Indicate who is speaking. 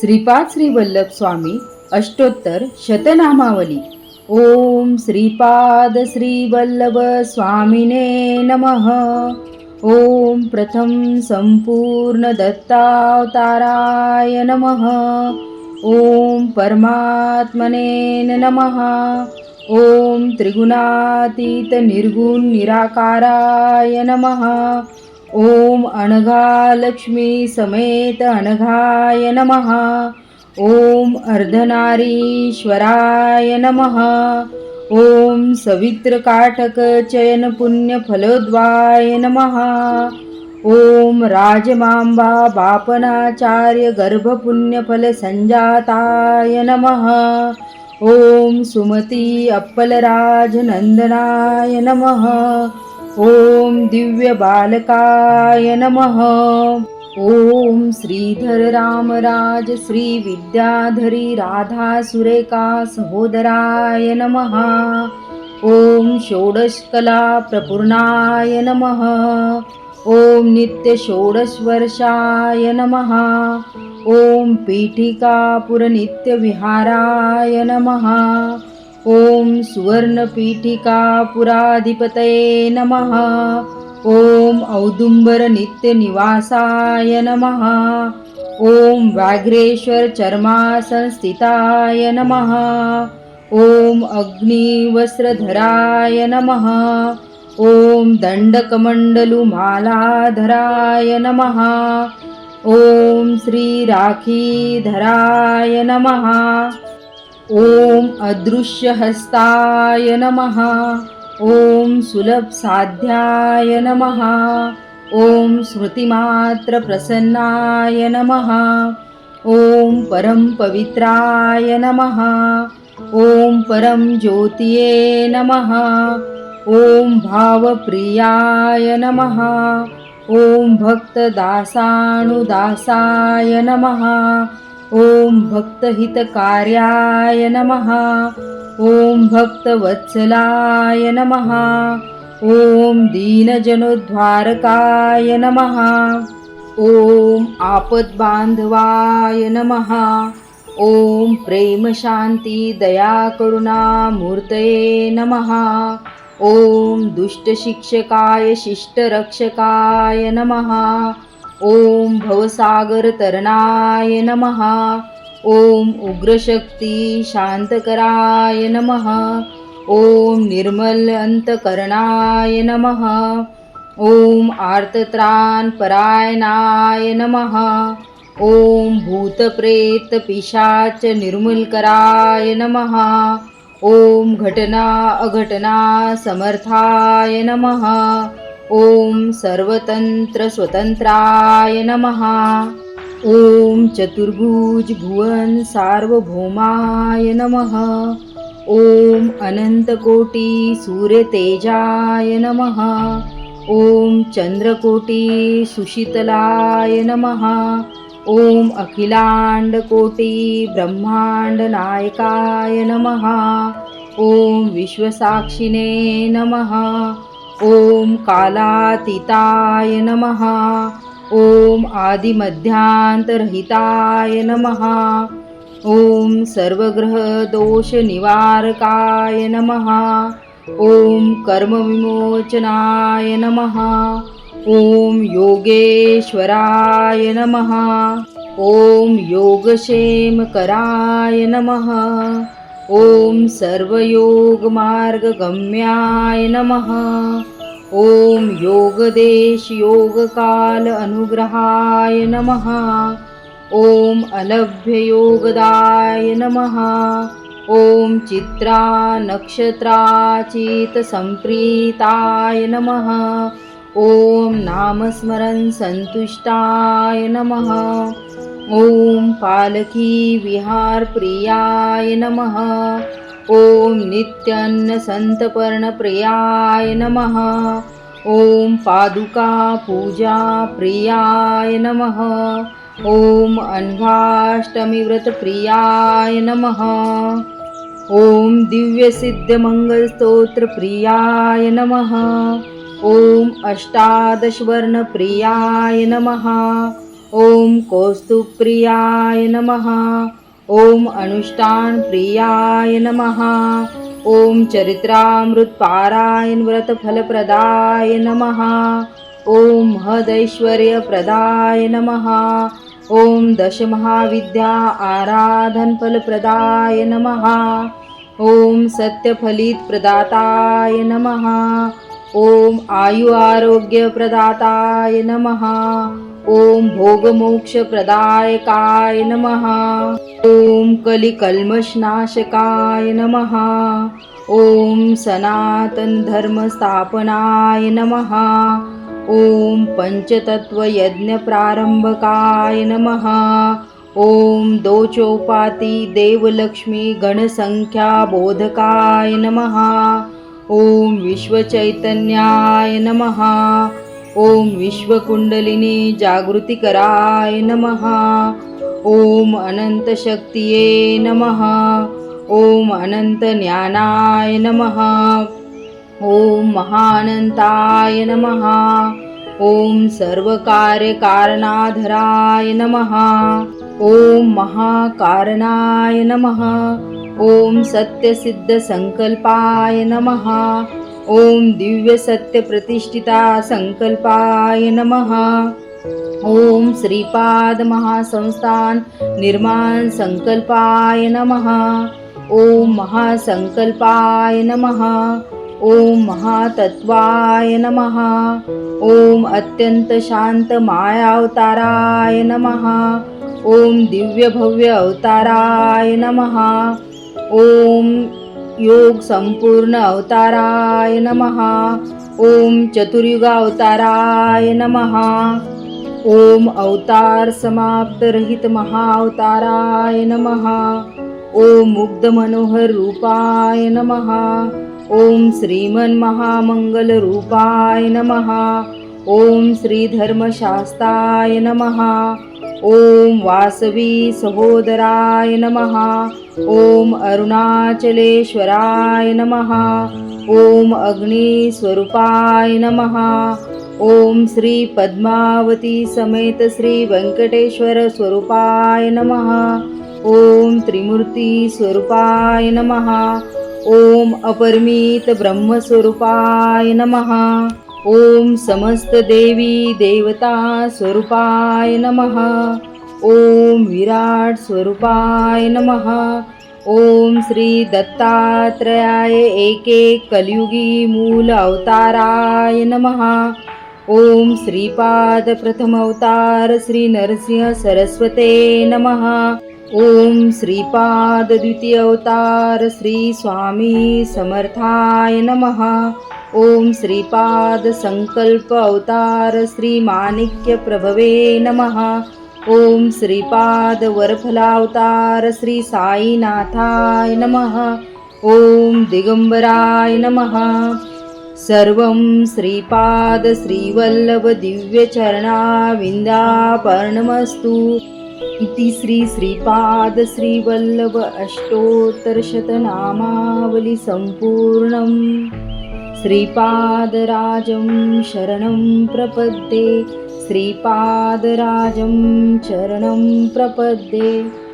Speaker 1: श्रीपाद श्री वल्लभ स्वामी अष्टोत्तर शतनामावली. ओम श्रीपाद श्री वल्लभ स्वामिने नमः. ओम प्रथम संपूर्ण दत्तावताराय नमः. ओम परमात्मने नमः. ओम त्रिगुणातीत निर्गुण निराकाराय नमः. ओम अनघा लक्ष्मी समेत अनघाय नमः। ओम अर्धनारीश्वराय नमः। ओम सवित्र काटक चयन पुण्य फलोद्वाय नमः। ओम राजमांबा बापनाचार्य गर्भपुण्यफल संजाताय नमः। ओम सुमती अप्पलराज नंदनाय नमः। ओम दिव्य बालकाय नमः. ओम श्रीधर रामराज श्री विद्याधरी राधा सुरेका सहोदराय नमः. ओम षोडशकला प्रपूर्णाय नमः. ओम नित्य षोडशवर्षाय नमः. ओम पीठिकापुर विहाराय नमः. ओम सुवर्णपीठिकापुराधिपतये नमः। ओम औदुंबर नित्य निवासाय नमः। ओम व्याघ्रेश्वर नमः। ओम अग्निवस्त्रधराय नमः। ओम दण्डकमण्डलुमालाधराय नमः। ओम श्रीराखीधराय नमः। ॐ अदृश्यहस्ताय नमः। ॐ सुलभसाध्याय नमः। ॐ स्मृतिमात्रप्रसन्नाय नमः। ॐ परं पवित्राय नमः। ॐ परं ज्योतिये नमः। ॐ भावप्रियाय नमः। ॐ भक्तदासानुदासाय नमः। ॐ भक्तहितकार्याय नमः। ॐ भक्तवत्सलाय नमः। ॐ दीनजनोद्धारकाय नमः। ॐ आपद्बान्धवाय नमः। ॐ प्रेमशान्ति दयाकरुणामूर्तये नमः। ॐ दुष्टशिक्षकाय शिष्टरक्षकाय नमः। ॐ भवसागरतरणाय नमः. ॐ उग्रशक्ती शान्तकराय नमः. ॐ निर्मलन्तकरणाय नमः. ॐ आर्तत्राणपरायणाय नमः. ॐ भूतप्रेतपिशाच निर्मूलकराय नमः. ॐ घटना अघटना समर्थाय नमः. ॐ सर्वतन्त्रस्वतन्त्राय नमः। ॐ चतुर्भुज भुवन सार्वभौमाय नमः। ॐ अनन्तकोटि सूर्यतेजाय नमः। ॐ चन्द्रकोटि सुशीतलाय नमः। ॐ अखिलाण्डकोटि ब्रह्माण्डनायकाय नमः। ॐ विश्वसाक्षिणे नमः। ॐ कालातीताय नमः. ॐ आदिमध्यान्तरहिताय नमः. ॐ सर्वग्रहदोषनिवारकाय नमः. ॐ कर्मविमोचनाय नमः. ॐ योगेश्वराय नमः. ॐ योगक्षेमकराय नमः. ॐ सर्वयोगमार्गगम्याय नमः। ॐ योगदेश योगकाल अनुग्रहाय नमः। ॐ अलभ्ययोगदाय नमः। ॐ चित्रा नक्षत्राचितसम्प्रीताय नमः। ॐ नामस्मरन् सन्तुष्टाय नमः। ॐ पालकी विहारप्रियाय नमः। ॐ नित्यन्नसन्तपर्णप्रियाय नमः। ॐ पादुका पूजा प्रियाय नमः। ॐ अनघाष्टमीव्रतप्रियाय नमः। ॐ दिव्यसिद्धमङ्गलस्तोत्रप्रियाय नमः। ॐ अष्टादशवर्णप्रियाय नमः। ॐ कौस्तुप्रियाय नमः। ॐ अनुष्ठानप्रियाय नमः। ॐ चरित्रामृतपारायण व्रतफलप्रदाय नमः। ॐ हदैश्वर्यप्रदाय नमः। ॐ दशमहाविद्या आराधनफलप्रदाय नमः। ॐ सत्यफलितप्रदाताय नमः। ॐ आयु आरोग्यप्रदाताय नमः। ॐ भोगमोक्षप्रदायकाय नमः. ॐ कलिकल्मषनाशकाय नमः. ॐ सनातनधर्मस्थापनाय नमः. ॐ पञ्चतत्त्वयज्ञप्रारम्भकाय नमः. ॐ दोचोपाति देवलक्ष्मी गणसङ्ख्याबोधकाय नमः. ॐ विश्वचैतन्याय नमः. ॐ विश्वकुण्डलिनी जागृतिकराय नमः. ॐ अनन्तशक्तिये नमः. ॐ अनन्तज्ञानाय नमः. ॐ महानन्ताय नमः. ॐ सर्वकार्यकारणाधराय नमः. ॐ महाकारणाय नमः. ॐ सत्यसिद्धसङ्कल्पाय नमः. ॐ दिव्यसत्यप्रतिष्ठिता सङ्कल्पाय नमः। ॐ श्रीपादमहासंस्थान निर्माण संकल्पाय नमः। ॐ महासंकल्पाय नमः। ॐ महातत्वाय नमः। ॐ अत्यन्तशान्तमायावताराय नमः। ॐ दिव्यभव्य अवताराय नमः। ॐ योग संपूर्ण अवताराय नमः. ॐ चतुर्युगावताराय नमः. ॐ अवतार समाप्तरहित महाअवताराय नमः. ॐ मुग्धमनोहर रूपाय नमः. ॐ श्रीमन्महामङ्गलरूपाय नमः. ॐ श्रीधर्मशास्ताय नमः. ॐ वासवी सहोदराय नमः। ॐ अरुणाचलेश्वराय नमः। ॐ अग्निस्वरूपाय नमः। ॐ श्री पद्मावती समेत श्री व्यङ्कटेश्वर स्वरूपाय नमः। ॐ त्रिमूर्ती स्वरूपाय नमः। ॐ अपरमित ब्रह्मस्वरूपाय नमः। ॐ समस्त देवी देवता स्वरूपाय नमः. ॐ विराट स्वरूपाय नमः. ॐ श्री दत्तात्रयाय एके कलियुगी मूल अवताराय नमः. ॐ श्रीपाद प्रथम अवतार श्री नरसिंह सरस्वते नमः. ॐ श्रीपाद द्वितीय अवतार श्री स्वामी समर्थाय नमः। ॐ श्रीपाद संकल्प अवतार श्री माणिक्य प्रभवे नमः। ॐ श्रीपाद वरफलावतार श्री साईनाथाय नमः। ॐ दिगंबराय नमः। सर्वं श्रीपाद श्रीवल्लभ दिव्यचरणाविन्दापर्णमस्तु इति श्री श्रीपाद श्रीवल्लभ अष्टोत्तरशतनामावली सम्पूर्णं श्रीपादराजं शरणं प्रपद्ये। श्रीपादराजं चरणं प्रपद्ये।